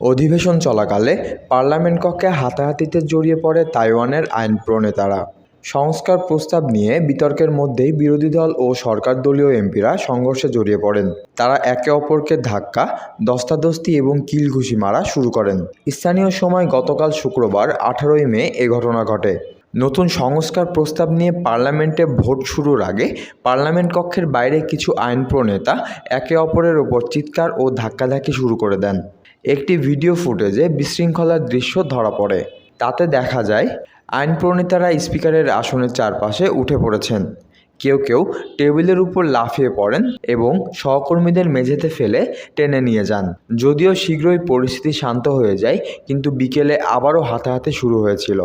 অধিবেশন চলাকালে পার্লামেন্ট কক্ষে হাতাহাতিতে জড়িয়ে পড়ে তাইওয়ানের আইন প্রণেতারা। সংস্কার প্রস্তাব নিয়ে বিতর্কের মধ্যেই বিরোধী দল ও সরকার দলীয় এমপিরা সংঘর্ষে জড়িয়ে পড়েন। তারা একে অপরকে ধাক্কা, দস্তাদস্তি এবং কিলঘুষি মারা শুরু করেন। স্থানীয় সময় গতকাল শুক্রবার, আঠারোই মে, এ ঘটনা ঘটে। নতুন সংস্কার প্রস্তাব নিয়ে পার্লামেন্টে ভোট শুরুর আগে পার্লামেন্ট কক্ষের বাইরে কিছু আইন প্রণেতা একে অপরের ওপর চিৎকার ও ধাক্কাধাক্কি শুরু করে দেন। একটি ভিডিও ফুটেজে বিশৃঙ্খলার দৃশ্য ধরা পড়ে। তাতে দেখা যায় আইন প্রণেতারা স্পিকারের আসনের চারপাশে উঠে পড়েছেন। কেউ কেউ টেবিলের উপর লাফিয়ে পড়েন এবং সহকর্মীদের মেঝেতে ফেলে টেনে নিয়ে যান। যদিও শীঘ্রই পরিস্থিতি শান্ত হয়ে যায়, কিন্তু বিকেলে আবারও হাতাহাতি শুরু হয়েছিল।